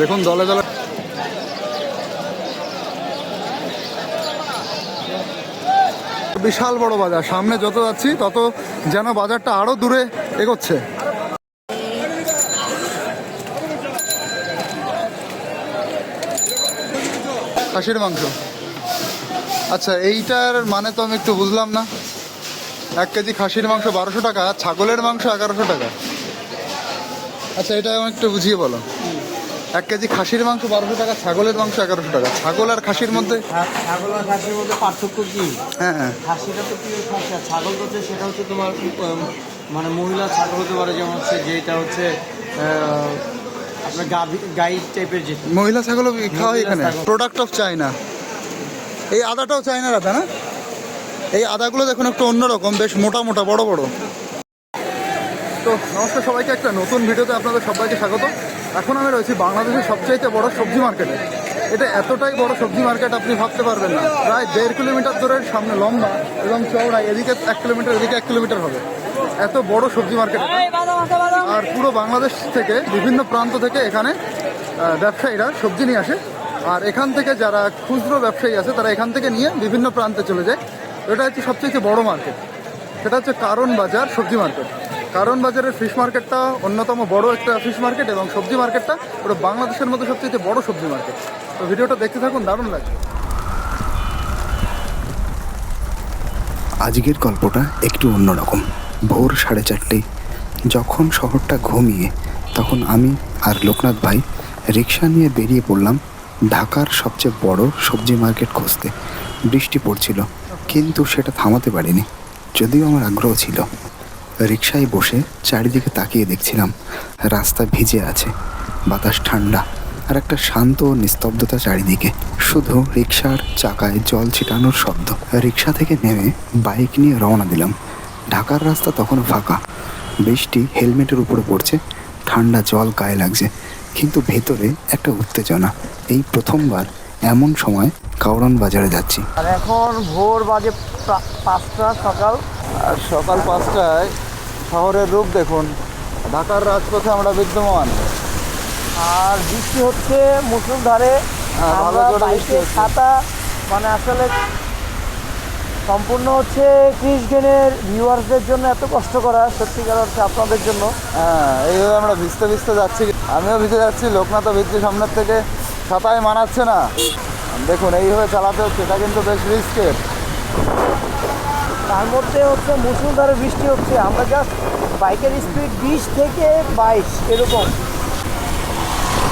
দেখুন দলে দলে বিশাল বড় বাজার। সামনে যত যাচ্ছি, তত যেন বাজারটা আরও দূরে এগোচ্ছে। খাসির মাংস। আচ্ছা এইটার মানে তো আমি একটু বুঝলাম না। এক কেজি খাসির মাংস বারোশো টাকা, ছাগলের মাংস এগারোশো টাকা। আচ্ছা এটা আমাকে একটু বুঝিয়ে বলো। এক কেজি খাসির মাংস বারোশো টাকা ছাগলের মাংস এগারোশো টাকা। ছাগল আর খাসির মধ্যে? ছাগল আর খাসির মধ্যে পার্থক্য কি? হ্যাঁ হ্যাঁ। খাসিটা তো খাসি আর ছাগল হচ্ছে সেটা হচ্ছে তোমার মানে মহিলা ছাগল হতে পারে যেমন হচ্ছে যেটা হচ্ছে আপনার গাভি গাই টাইপের যে মহিলা ছাগলও খাওয়া হয় এখানে। প্রোডাক্ট অফ চায়না এই আদাটাও চায়নার আদা না? এই আদাগুলো দেখুন একটু অন্যরকম বেশ মোটা মোটা বড় বড়। তো নমস্কার সবাইকে একটা নতুন ভিডিওতে আপনাদের সবাইকে স্বাগত। এখন আমি রয়েছি বাংলাদেশের সবচাইতে বড় সবজি মার্কেটে। এটা এতটাই বড় সবজি মার্কেট আপনি ভাবতে পারবেন না। প্রায় দেড় কিলোমিটার ধরে সামনে লম্বা এবং চওড়া এদিকে এক কিলোমিটার এদিকে এক কিলোমিটার হবে। এত বড় সবজি মার্কেট আর পুরো বাংলাদেশ থেকে বিভিন্ন প্রান্ত থেকে এখানে ব্যবসায়ীরা সবজি নিয়ে আসে। আর এখান থেকে যারা খুচরো ব্যবসায়ী আছে তারা এখান থেকে নিয়ে বিভিন্ন প্রান্তে চলে যায়। এটা হচ্ছে সবচেয়ে বড় মার্কেট। সেটা হচ্ছে কারণ বাজার সবজি মার্কেট। কারণ বাজারের ফিশ মার্কেটটা অন্যতম বড় একটা ফিশ মার্কেট এবং সবজি মার্কেটটা ওটা বাংলাদেশের মধ্যে সবচেয়ে বড় সবজি মার্কেট তো ভিডিওটা দেখতে থাকুন, দারুণ লাগবে। আজকের গল্পটা একটু অন্যরকম। ভোর সাড়ে চারটে, যখন শহরটা ঘুমিয়ে, তখন আমি আর লোকনাথ ভাই রিক্সা নিয়ে বেরিয়ে পড়লাম ঢাকার সবচেয়ে বড় সবজি মার্কেট খুঁজতে। বৃষ্টি পড়ছিল, কিন্তু সেটা থামাতে পারিনি, যদিও আমার আগ্রহ ছিল। রিক্সায় বসে চারিদিকে তাকিয়ে দেখছিলাম। রাস্তা ভিজে আছে, বাতাস ঠান্ডা, আর একটা শান্ত নিস্তব্ধতা চারিদিকে। শুধু রিক্সার চাকায় জল ছিটানোর শব্দ। রিক্সা থেকে নেমে বাইক নিয়ে রওনা দিলাম। ঢাকার রাস্তা তখন ফাঁকা। বৃষ্টি হেলমেটের উপরে পড়ছে, ঠান্ডা জল গায়ে লাগছে, কিন্তু ভেতরে একটা উত্তেজনা। এই প্রথমবার এমন সময় কাউরন বাজারে যাচ্ছি। এখন ভোর বাজে পাঁচটা সকাল। আর সকাল পাঁচটায় শহরের রূপ দেখুন। ঢাকার রাজপথে আমরা বিদ্যমান। আর বৃষ্টি হচ্ছে হ্যাঁ, বৃষ্টি বাইকে হচ্ছে। ছাতা মানে আসলে সম্পূর্ণ হচ্ছে ক্রিস গেনের ভিউয়ার্সদের জন্য এত কষ্ট করা সত্যিকার অর্থে আপনাদের জন্য। হ্যাঁ এইভাবে আমরা ভিজতে ভিজতে যাচ্ছি। আমিও ভিজে যাচ্ছি লোকনাথও ভিজছে সামনের থেকে। ছাতায় মানাচ্ছে না। দেখুন এইভাবে চালাতে হচ্ছে এটা কিন্তু বেশ রিস্কের তার মধ্যে হচ্ছে মুসুলধারে বৃষ্টি হচ্ছে। আমরা জাস্ট বাইকের স্পিড বিশ থেকে বাইশ এরকম।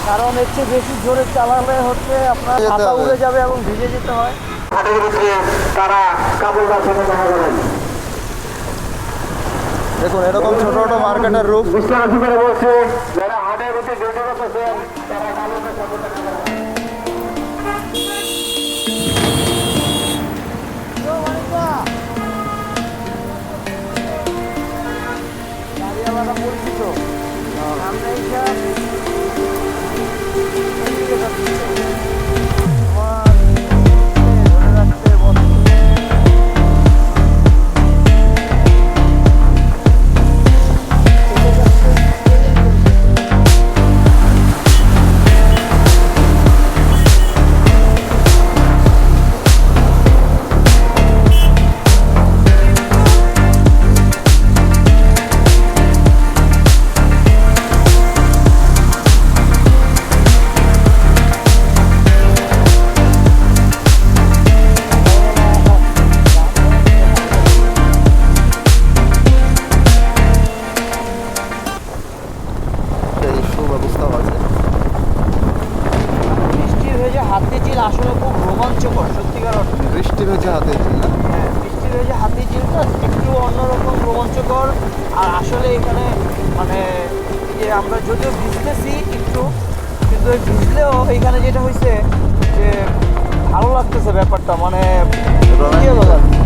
কারণ এর চেয়ে বেশি জোরে চালালে হচ্ছে আপনার হাতা উড়ে যাবে এবং ভিজে যেতে হয়। দেখুন এরকম ছোট ছোট মার্কেটের রূপ। গাড়িওয়ালাটা পরিচিত সামনে এইসব তো আমরা আমার ব্যাপারটা মানে কি বলার এখান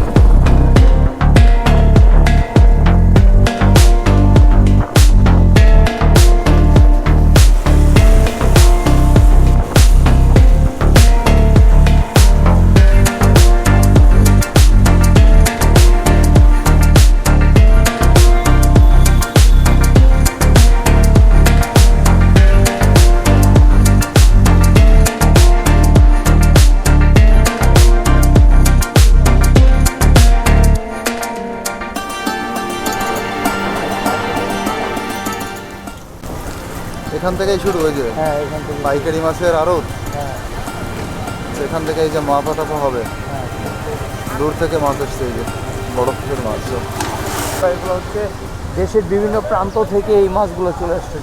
থেকেই শুরু হ্যাঁ এখান থেকে পাইকারি মাছের আড়ত। হ্যাঁ। সেখান থেকে এই যে মাথা টাপা হবে। হ্যাঁ। দূর থেকে মাছ এসছে এই যে বড় পিসের মাছ? এগুলো হচ্ছে দেশের বিভিন্ন প্রান্ত থেকে এই মাছগুলো চলে আসছে।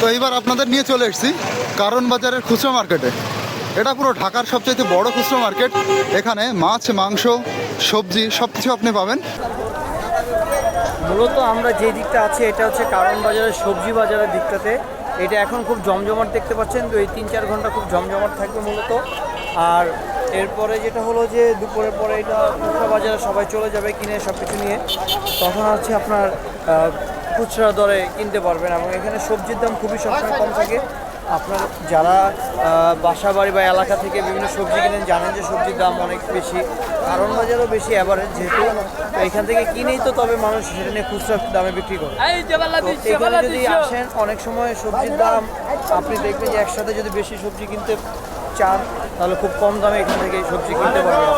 তো এইবার আপনাদের নিয়ে চলে এসেছি কারণ বাজারের খুচরো মার্কেটে। এটা পুরো ঢাকার সবচেয়ে বড় খুচরা মার্কেট। এখানে মাছ মাংস সবজি সব কিছু আপনি পাবেন। মূলত আমরা যে দিকটা আছে এটা হচ্ছে কারণ বাজারের সবজি বাজারের দিকটাতে। এটা এখন খুব জমজমাট দেখতে পাচ্ছেন তো এই তিন চার ঘণ্টা খুব জমজমাট থাকবে মূলত। আর এরপরে যেটা হলো যে দুপুরের পরে এটা খুচরা বাজারে সবাই চলে যাবে কিনে সব কিছু নিয়ে তখন হচ্ছে আপনার খুচরা দরে কিনতে পারবেন এবং এখানে সবজির দাম খুবই সবসময় কম থাকে। আপনার যারা বাসা বাড়ি বা এলাকা থেকে বিভিন্ন সবজি কিনেন জানেন যে সবজির দাম অনেক বেশি। কারণ বাজারও বেশি অ্যাভারেজ যেহেতু এখান থেকে কিনেই তো তবে মানুষ সেটা নিয়ে খুচরা দামে বিক্রি করে। এখানে যদি আসেন অনেক সময় সবজির দাম আপনি দেখবেন যে একসাথে যদি বেশি সবজি কিনতে চান তাহলে খুব কম দামে এখান থেকে সবজি কিনতে পারবেন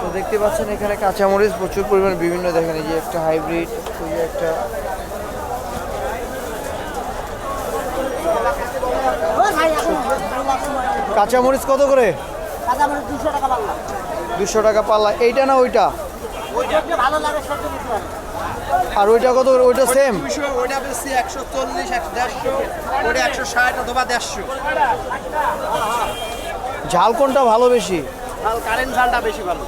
তো দেখতে পাচ্ছেন এখানে কাঁচামরিচ প্রচুর পরিমাণে বিভিন্ন, দেখেন এই যে একটা হাইব্রিড ওই যে একটা কাঁচামরিচ কত করে? দুশো টাকা পাল্লা। এইটা না ওইটা? আর ওইটা কত করে? ওইটা সেম ওইটা একশো চল্লিশ, একশো দেড়শো ওটা একশো ষাট অথবা দেড়শো। ঝাল কোনটা ভালো বেশি? ঝাল কারেন্ট ঝালটা বেশি ভালো।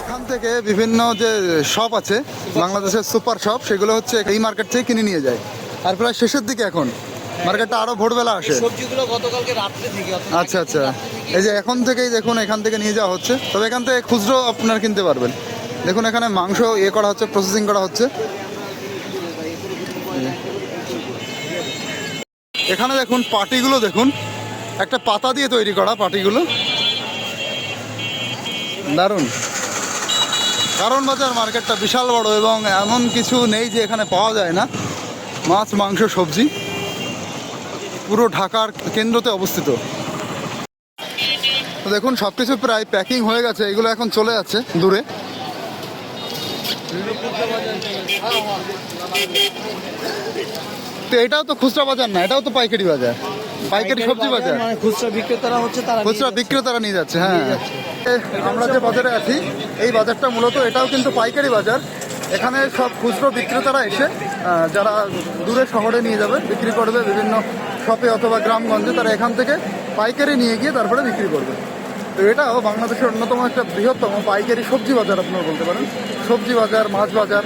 এখান থেকে বিভিন্ন যে শপ আছে বাংলাদেশের সুপার শপ সেগুলো হচ্ছে এই মার্কেট থেকে কিনে নিয়ে যায়। আর প্রায় শেষের দিকে এখন। মার্কেটটা আরও ভোরবেলা আসে। সবজিগুলো গতকালকে রাত্রে থেকে আচ্ছা আচ্ছা। এই যে এখন থেকেই দেখুন এখান থেকে নিয়ে যাওয়া হচ্ছে। তবে এখান থেকে খুচরো আপনার কিনতে পারবেন। দেখুন এখানে মাংস ইয়ে করা হচ্ছে প্রসেসিং করা হচ্ছে। এখানে দেখুন পাটিগুলো দেখুন। একটা পাতা দিয়ে তৈরি করা পাটিগুলো। দারুণ। কারণ বাজার মার্কেটটা বিশাল বড় এবং এমন কিছু নেই যে এখানে পাওয়া যায় না। মাছ, মাংস, সবজি পুরো ঢাকার কেন্দ্রতে অবস্থিত। দেখুন সব কিছু প্রায় প্যাকিং হয়ে গেছে। এগুলো এখন চলে যাচ্ছে দূরে। তো এটাও তো খুচরা বাজার না, এটাও তো পাইকারি বাজার। পাইকারি সবজি বাজার মানে খুচরা বিক্রেতারা হচ্ছে তারা খুচরা বিক্রেতারা নিয়ে যাচ্ছে হ্যাঁ। আমরা যে বাজারে আছি এই বাজারটা মূলত এটাও কিন্তু পাইকারি বাজার। এখানে সব খুচরো বিক্রেতারা এসে যারা দূরে শহরে নিয়ে যাবে বিক্রি করবে বিভিন্ন শপে অথবা গ্রামগঞ্জে তারা এখান থেকে পাইকারি নিয়ে গিয়ে তারপরে বিক্রি করবে। তো এটাও বাংলাদেশের অন্যতম একটা বৃহত্তম পাইকারি সবজি বাজার আপনারা বলতে পারেন। সবজি বাজার মাছ বাজার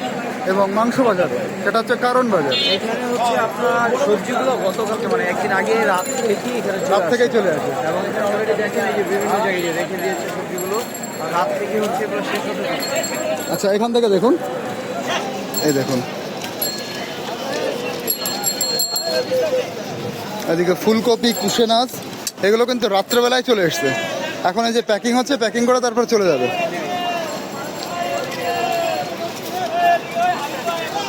এবং মাংস বাজার। সেটা হচ্ছে কারণ বাজার। এখানে হচ্ছে আপনার সবজিগুলো গতকালকে মানে একদিন আগে রাত থেকেই এখানে চলে রাত। থেকেই চলে আসে। এবং এখানে অলরেডি দেখেন এই যে বিভিন্ন জায়গায় রেখে দিয়েছে সবজিগুলো আর রাত থেকে হচ্ছে এগুলো শেষ হতে আচ্ছা এখান থেকে দেখুন। এই দেখুন। এদিকে ফুলকপি কুশে নাচ এগুলো কিন্তু রাত্রেবেলায় চলে এসছে। এখন এই যে প্যাকিং হচ্ছে প্যাকিং করে তারপর চলে যাবে।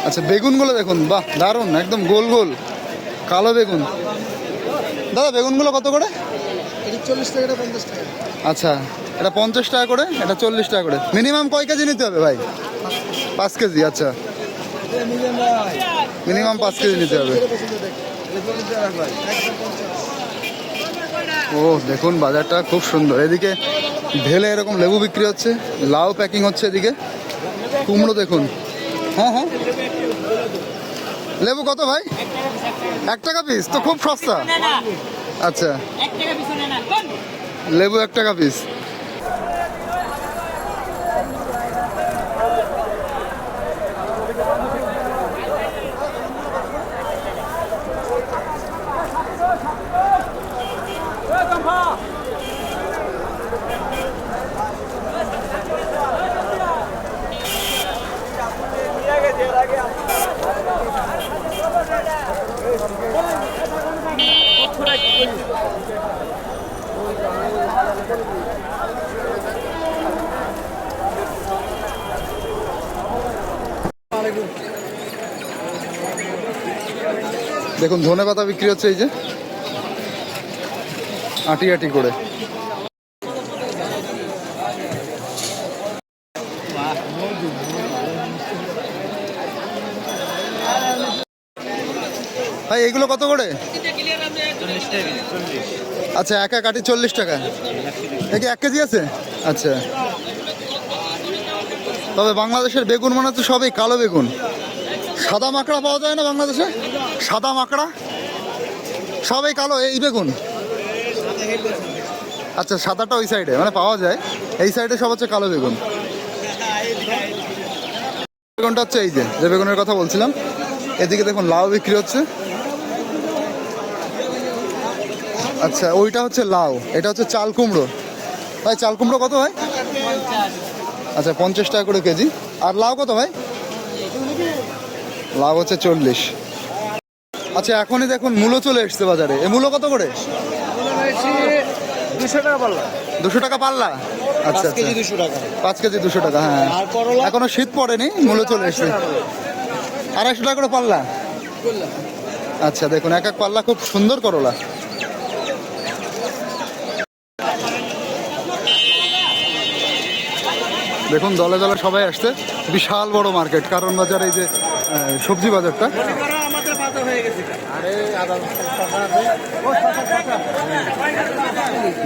আচ্ছা বেগুনগুলো দেখুন বাহ দারুণ একদম গোল গোল কালো বেগুন। দাদা বেগুনগুলো কত করে? চল্লিশ টাকা পঞ্চাশ টাকা। আচ্ছা এটা পঞ্চাশ টাকা করে এটা চল্লিশ টাকা করে। মিনিমাম কয় কেজি নিতে হবে ভাই? পাঁচ কেজি আচ্ছা। মিনিমাম পাঁচ কেজি নিতে হবে। ও দেখুন বাজারটা খুব সুন্দর। এদিকে ঢেলে এরকম লেবু বিক্রি হচ্ছে লাউ প্যাকিং হচ্ছে এদিকে। কুমড়ো দেখুন। হ্যাঁ হ্যাঁ। লেবু কত ভাই? এক টাকা পিস তো খুব সস্তা। আচ্ছা। লেবু এক টাকা পিস Yeah, দেখুন ধনে পাতা বিক্রি হচ্ছে এই যে। আটি আটি করে। ভাই, এগুলো কত করে? আচ্ছা একা আটি চল্লিশ টাকা। এক কেজি আছে? আচ্ছা। তবে বাংলাদেশের বেগুন মানে তো সবই কালো বেগুন। সাদা মাকড়া পাওয়া যায় না বাংলাদেশে? সাদা মাকড়া? সবই কালো, এই বেগুন? আচ্ছা সাদাটা ওই সাইডে মানে পাওয়া যায়। এই সাইডে সব হচ্ছে কালো বেগুন। বেগুনটা হচ্ছে এই যে যে বেগুনের কথা বলছিলাম। এদিকে দেখুন, লাউ বিক্রি হচ্ছে। আচ্ছা ওইটা হচ্ছে লাউ। এটা হচ্ছে চাল কুমড়ো। ভাই চাল কুমড়ো কত ভাই আচ্ছা পঞ্চাশ টাকা করে কেজি। আর লাউ কত ভাই? লাউ হচ্ছে চল্লিশ। আচ্ছা এখনই দেখুন মূলো চলে এসছে বাজারে। এ মূলো কত করে? দুশো টাকা পাল্লা। দুশো টাকা পাল্লা? আচ্ছা আচ্ছা। দুশো টাকা। পাঁচ কেজি দুশো টাকা হ্যাঁ? এখনও শীত পড়েনি মূলো চলে এসছে। আড়াইশো টাকা করে। পাল্লা? আচ্ছা দেখুন এক এক পাল্লা খুব সুন্দর করলা। দেখুন, দলে দলে সবাই আসছে। বিশাল বড় মার্কেট কারণ বাজার এই যে সবজি বাজারটা।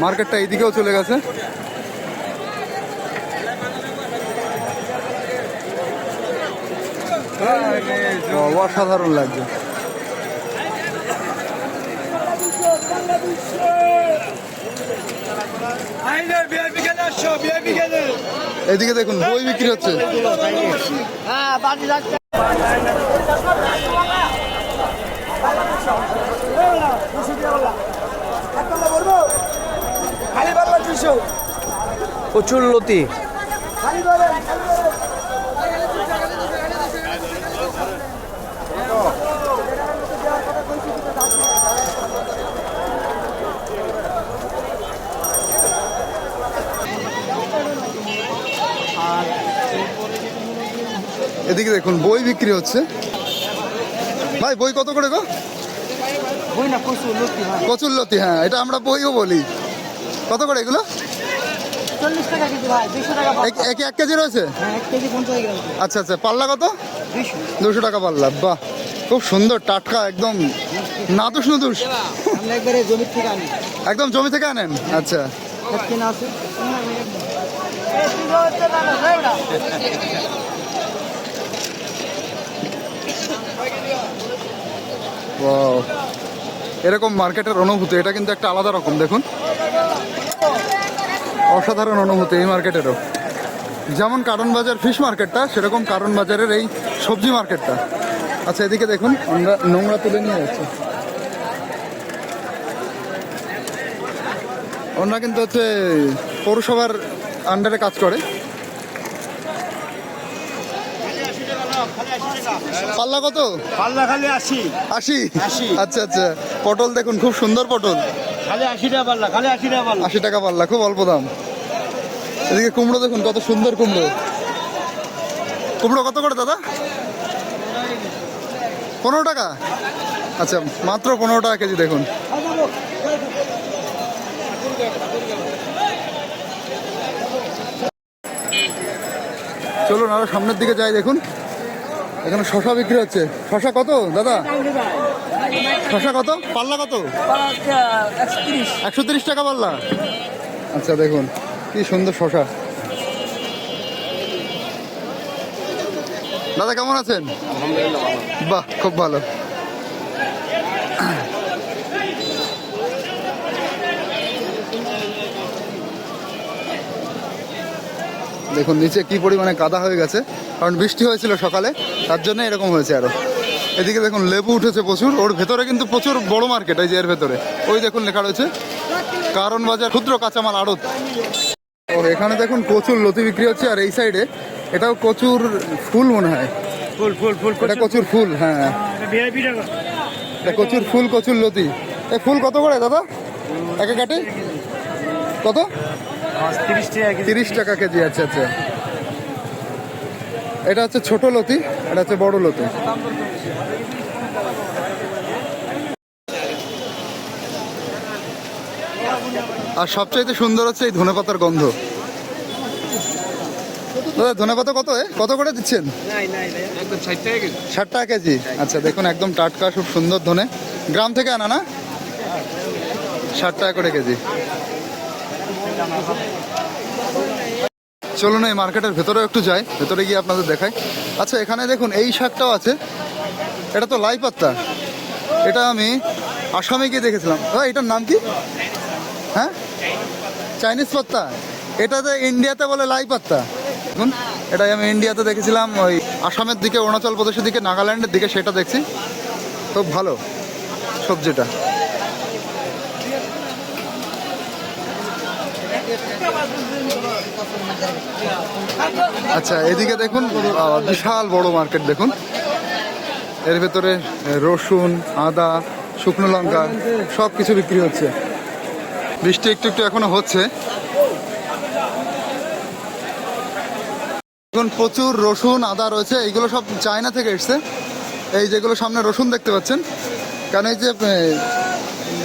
মার্কেটটা এইদিকেও চলে গেছে। অসাধারণ লাগছে। এদিকে দেখুন বই বিক্রি হচ্ছে। হ্যাঁ প্রচুর লতি। এদিকে দেখুন বই বিক্রি হচ্ছে। ভাই বই কত করে গো? বই লতি কচুল্লতি হ্যাঁ এটা আমরা বইও বলি। কত করে এগুলো। এক- একে কেজি রয়েছে? হ্যাঁ আচ্ছা আচ্ছা পাল্লা কত? দুশো টাকা পাল্লা বাহ খুব সুন্দর টাটকা একদম আনি। একদম জমি থেকে আনেন? আচ্ছা এক কেনা আছে Wow. এরকম মার্কেটের অনুভূতি, এটা কিন্তু একটা আলাদা রকম, দেখুন। অসাধারণ অনুভূতি এই মার্কেটেরও যেমন কারণ বাজার ফিশ মার্কেটটা সেরকম কারণ বাজারের এই সবজি মার্কেটটা আচ্ছা এদিকে দেখুন, আমরা নোংরা তুলে নিয়ে যাচ্ছি। ওনারা কিন্তু হচ্ছে পৌরসভার আন্ডারে কাজ করে। পাল্লা কত? পাল্লা খালি আশি। আশি। আচ্ছা আচ্ছা। পটল দেখুন খুব সুন্দর পটল। খালি আশি টাকা পাল্লা খালি আশি টাকা পাল্লা। আশি টাকা পাল্লা খুব অল্প দাম। এদিকে কুমড়ো দেখুন কত সুন্দর কুমড়ো। কুমড়ো কত করে দাদা? পনেরো টাকা? আচ্ছা মাত্র পনেরো টাকা কেজি দেখুন। চলুন আরও সামনের দিকে যাই দেখুন। এখানে শশা বিক্রি হচ্ছে। শশা কত দাদা? শশা কত? পাল্লা কত? একশো তিরিশ টাকা পাল্লা। আচ্ছা দেখুন কি সুন্দর শশা। দাদা কেমন আছেন? বাহ খুব ভালো। দেখুন নিচে কি পরিমাণে কাদা হয়ে গেছে। কারণ বৃষ্টি হয়েছিল সকালে তার জন্য এরকম হয়েছে আরও। এদিকে দেখুন লেবু উঠেছে প্রচুর ওর ভেতরে কিন্তু প্রচুর বড় মার্কেট এই যে এর ভেতরে। ওই দেখুন লেখা রয়েছে কারণ বাজার ক্ষুদ্র কাঁচামাল আড়ত। ও এখানে দেখুন প্রচুর লতি বিক্রি হচ্ছে আর এই সাইডে এটাও প্রচুর ফুল মনে হয়। ফুল ফুল ফুল এটা প্রচুর ফুল হ্যাঁ। টাকা। এটা কচুর ফুল কচুর লতি। এই ফুল কত করে দাদা? একে কাটে? কত? তিরিশ টাকা কেজি আচ্ছা আচ্ছা। এটা হচ্ছে ছোট লতি, এটা হচ্ছে বড় লতি। আর সবচাইতে সুন্দর হচ্ছে এই ধনেপাতার গন্ধ। দাদা, ধনেপাতা কত কত করে দিচ্ছেন? ষাট টাকা কেজি। আচ্ছা দেখুন, একদম টাটকা, খুব সুন্দর ধনে। গ্রাম থেকে আনা না? ষাট টাকা করে কেজি। চলুন এই মার্কেটের ভেতরে একটু যাই, ভেতরে গিয়ে আপনাদের দেখাই। আচ্ছা এখানে দেখুন, এই শাকটাও আছে। এটা তো লাই পাত্তা এটা আমি আসামে গিয়ে দেখেছিলাম। দাদা এটার নাম কি? হ্যাঁ? চাইনিজ পাত্তা এটাতে ইন্ডিয়াতে বলে লাই পাত্তা দেখুন, এটাই আমি ইন্ডিয়াতে দেখেছিলাম, ওই আসামের দিকে, অরুণাচল প্রদেশের দিকে, নাগাল্যান্ডের দিকে, সেটা দেখছি। খুব ভালো সবজিটা। আচ্ছা এদিকে দেখুন বিশাল বড় মার্কেট দেখুন। এর ভেতরে রসুন, আদা, শুকনো লঙ্কা সব কিছু বিক্রি হচ্ছে। বৃষ্টি একটু একটু এখনও হচ্ছে। এখন প্রচুর রসুন, আদা রয়েছে। এইগুলো সব চায়না থেকে এসছে। এই যেগুলো সামনে রসুন দেখতে পাচ্ছেন। কারণ এই যে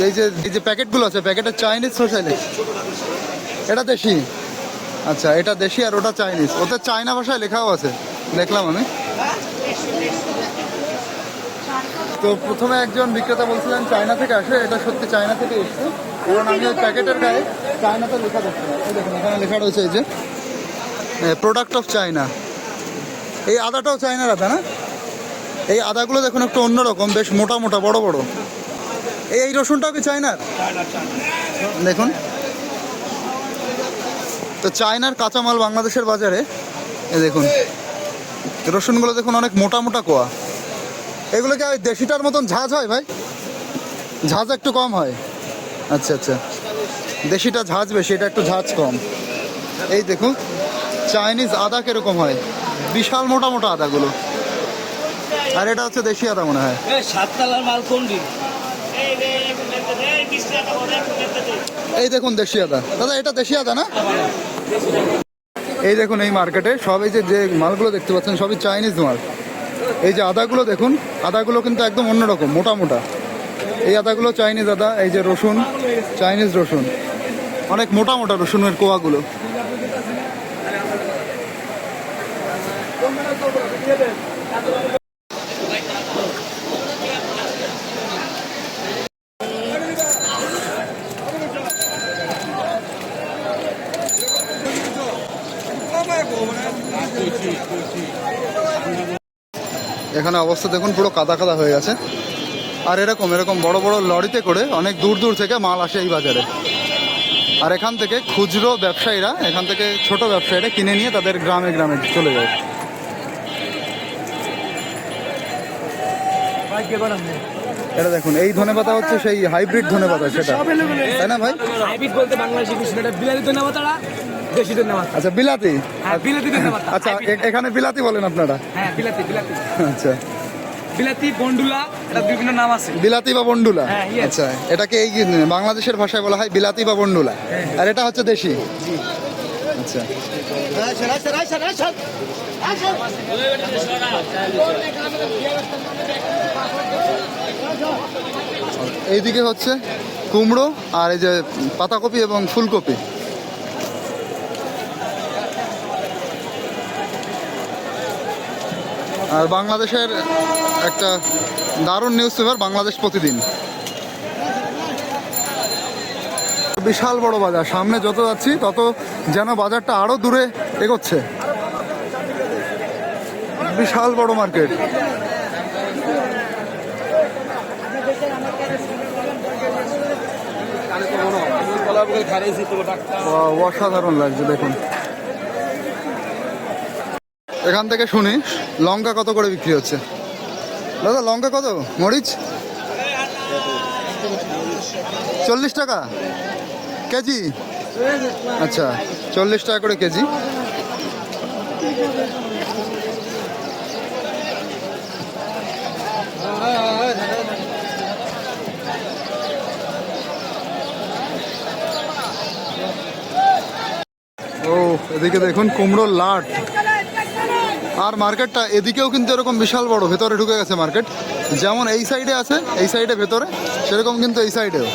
এই যে এই যে প্যাকেটগুলো আছে প্যাকেটের চাইনিজ সোশ্যালি এটা দেশি। আচ্ছা এটা দেশি আর ওটা চাইনিজ। ওতে চায়না ভাষায় লেখাও আছে। দেখলাম আমি। তো প্রথমে একজন বিক্রেতা বলছিলেন চায়না থেকে আসে এটা সত্যি চায়না থেকে এসছে। এবং আমি ওই প্যাকেটের গায়ে চায়নাতে লেখা দেখছি দেখুন এখানে লেখা রয়েছে এই যে প্রোডাক্ট অফ চায়না এই আদাটাও চায়নার আদা না? এই আদাগুলো দেখুন একটু অন্যরকম বেশ মোটা মোটা বড় বড়। এই এই রসুনটাও কি চায়নার? দেখুন। তো চায়নার কাঁচামাল বাংলাদেশের বাজারে, এই দেখুন, রসুনগুলো দেখুন অনেক মোটা মোটা কোয়া। এগুলো কি ওই দেশিটার মতন ঝাঁজ হয় ভাই? ঝাঁজ একটু কম হয়। আচ্ছা আচ্ছা। দেশিটা ঝাঁজ বেশি, এটা একটু ঝাঁজ কম। এই দেখুন, চাইনিজ আদা কীরকম হয়? বিশাল মোটা মোটা আদাগুলো। আর এটা হচ্ছে দেশি আদা মনে হয়। সাততলার মাল কোন এই দেখুন দেশি আদা দাদা, এটা দেশি আদা না? এই দেখুন এই মার্কেটে সব এই যে যে মালগুলো দেখতে পাচ্ছেন, সবই চাইনিজ মাল। এই যে আদাগুলো দেখুন, আদাগুলো কিন্তু একদম অন্যরকম, মোটা মোটা। এই আদাগুলো চাইনিজ আদা, এই যে রসুন, চাইনিজ রসুন। অনেক মোটা মোটা রসুনের কোয়াগুলো। এখানে অবস্থা দেখুন, পুরো কাদা কাদা হয়ে গেছে। আর এরকম এরকম বড় বড় লরিতে করে অনেক দূর দূর থেকে মাল আসে এই বাজারে। আর এখান থেকে খুচরো ব্যবসায়ীরা, এখান থেকে ছোট ব্যবসায়ীরা কিনে নিয়ে তাদের গ্রামে গ্রামে চলে যায়। এটা দেখুন, এই ধনেপাতা হচ্ছে সেই হাইব্রিড ধনেপাতা, সেটা। তাই না ভাই? হাইব্রিড বলতে বাংলাদেশি বিলাতি ধন্যবাদ তারা দেশি ধন্যবাদ আচ্ছা বিলাতি। হ্যাঁ বিলাতি ধন্যবাদ আচ্ছা এখানে বিলাতি বলেন আপনারা। হ্যাঁ বিলাতি বিলাতি। আচ্ছা। বিলাতি বন্ডুলা এটা বিভিন্ন নাম আছে। বিলাতি বা বন্ডুলা? হ্যাঁ, আচ্ছা এটাকে এই বাংলাদেশের ভাষায় বলা হয় বিলাতি বা বন্ডুলা? আর এটা হচ্ছে দেশি? আচ্ছা। এইদিকে হচ্ছে কুমড়ো আর এই যে পাতাকপি এবং ফুলকপি। আর বাংলাদেশের একটা দারুণ নিউজ পেপার বাংলাদেশ প্রতিদিন। বিশাল বড় বাজার, সামনে যত যাচ্ছি তত যেন বাজারটা আরও দূরে এগোচ্ছে। বিশাল বড় মার্কেট অসাধারণ লাগছে, দেখুন। এখান থেকে শুনি। লঙ্কা কত করে বিক্রি হচ্ছে? দাদা, লঙ্কা কত? মরিচ? চল্লিশ টাকা? কেজি? আচ্ছা চল্লিশ টাকা করে কেজি। ও, এদিকে দেখুন কুমড়োর লাট। আর মার্কেটটা এদিকেও কিন্তু এরকম বিশাল বড় ভেতরে ঢুকে গেছে মার্কেট। যেমন এই সাইডে আছে এই সাইডে ভেতরে সেরকম কিন্তু এই সাইডেও।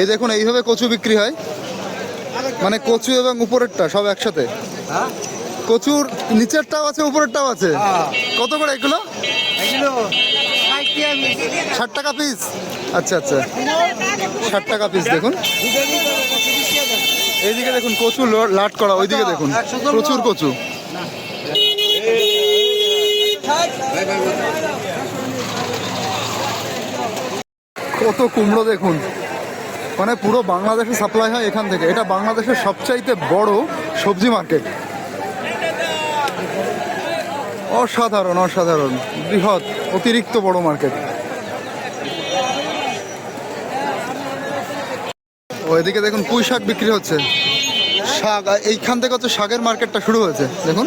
এই দেখুন এইভাবে কচু বিক্রি হয়। মানে কচু এবং উপরেরটা সব একসাথে। কচুর নিচেরটাও আছে উপরেরটাও আছে। কত করে এগুলো এগুলো ষাট টাকা পিস। ষাট টাকা পিস আচ্ছা আচ্ছা। ষাট টাকা পিস দেখুন। এইদিকে দেখুন কচু লাট করা ওইদিকে দেখুন প্রচুর কচু। কত কুমড়ো দেখুন। মানে পুরো বাংলাদেশে সাপ্লাই হয় এখান থেকে। এটা বাংলাদেশের সবচাইতে বড় সবজি মার্কেট অসাধারণ অসাধারণ। বৃহৎ অতিরিক্ত বড় মার্কেট এদিকে দেখুন পুঁই শাক বিক্রি হচ্ছে। শাক এইখান থেকে হচ্ছে শাকের মার্কেটটা শুরু হয়েছে, দেখুন।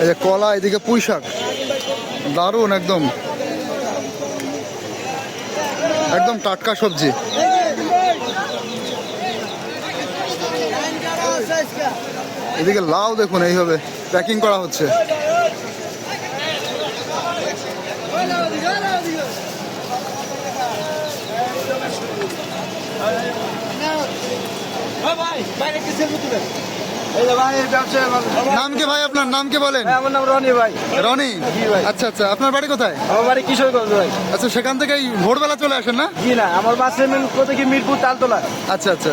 এই যে কলা, এদিকে পুঁই শাক। দারুণ, একদম। একদম টাটকা সবজি। এদিকে লাউ দেখুন, এইভাবে প্যাকিং করা হচ্ছে। নাম কে ভাই আপনার নাম কে বলেন আমার নাম রনি ভাই। রনি? আচ্ছা আচ্ছা আপনার বাড়ি কোথায়? আমার বাড়ি কিশোরগঞ্জ ভাই। আচ্ছা সেখান থেকে ভোরবেলা চলে আসেন না? জি না আমার বাসে কোথায় কি মিরপুর তালতলা। আচ্ছা আচ্ছা।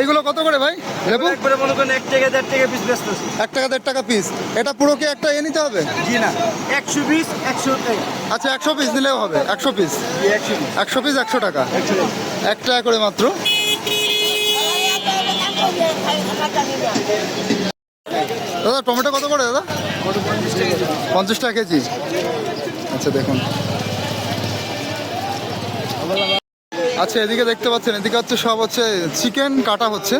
এইগুলো কত করে ভাই? লেবু? একবারে মনে করেন এক টাকা দেড় টাকা পিস বেচতেছি। এক টাকা দেড় টাকা পিস এটা পুরো কি একটা এ নিতে হবে? জি না। একশো বিশ একশো আচ্ছা একশো পিস দিলেও হবে একশো পিস একশো পিস একশো টাকা। এক টাকা করে মাত্র। দাদা টমেটো কত করে দাদা? পঞ্চাশ টাকা কেজি। আচ্ছা দেখুন। আচ্ছা এদিকে দেখতে পাচ্ছেন এদিকে হচ্ছে সব হচ্ছে চিকেন কাটা হচ্ছে।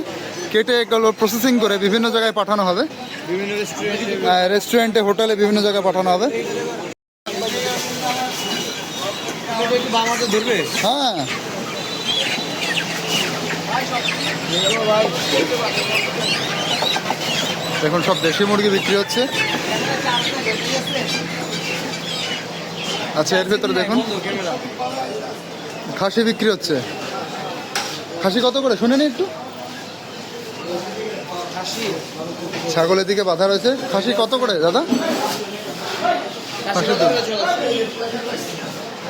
কেটে এগুলো প্রসেসিং করে বিভিন্ন জায়গায় পাঠানো হবে। রেস্টুরেন্টে হোটেলে বিভিন্ন জায়গায় পাঠানো হবে। হ্যাঁ। দেখুন সব দেশি মুরগি বিক্রি হচ্ছে। আচ্ছা এর ভেতরে দেখুন। খাসি বিক্রি হচ্ছে। খাসি কত করে? শুনেনি একটু। ছাগলের দিকে বাধা রয়েছে। খাসি কত করে, দাদা।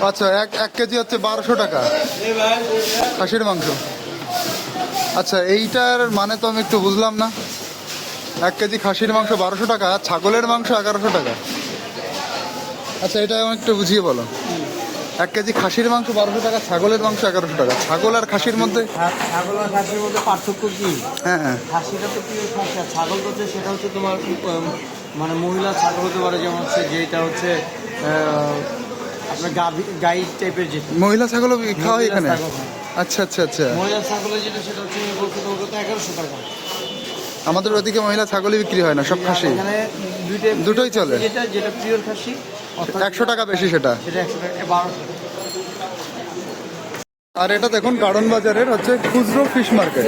আচ্ছা এক এক কেজি হচ্ছে বারোশো টাকা। খাসির মাংস। আচ্ছা এইটার মানে তো আমি একটু বুঝলাম না। এক কেজি খাসির মাংস বারোশো টাকা, ছাগলের মাংস এগারোশো টাকা। আচ্ছা এটা আমাকে একটু বুঝিয়ে বলো। এক কেজি খাসির মাংস বারোশো টাকা ছাগলের মাংস এগারোশো টাকা। ছাগল আর খাসির মধ্যে ছাগল আর খাসির মধ্যে পার্থক্য কি? হ্যাঁ হ্যাঁ। খাসিটা তো পিওর খাসি ছাগল হচ্ছে সেটা হচ্ছে তোমার মানে মহিলা ছাগল হতে পারে যেমন হচ্ছে যেটা হচ্ছে আপনার গাভি গাই টাইপের যেটা। মহিলা ছাগলও খাওয়া হয় এখানে? হ্যাঁ। আচ্ছা আচ্ছা আচ্ছা। মহিলা ছাগলের যেটা সেটা হচ্ছে বলতে তোমার এগারোশো টাকা। আমাদের ওদিকে মহিলা ছাগলই বিক্রি হয় না সব খাসি। দুটোই চলে। যেটা যেটা পিওর খাসি একশো টাকা বেশি সেটা। আর এটা দেখুন কারণ বাজারের হচ্ছে খুচরো ফিশ মার্কেট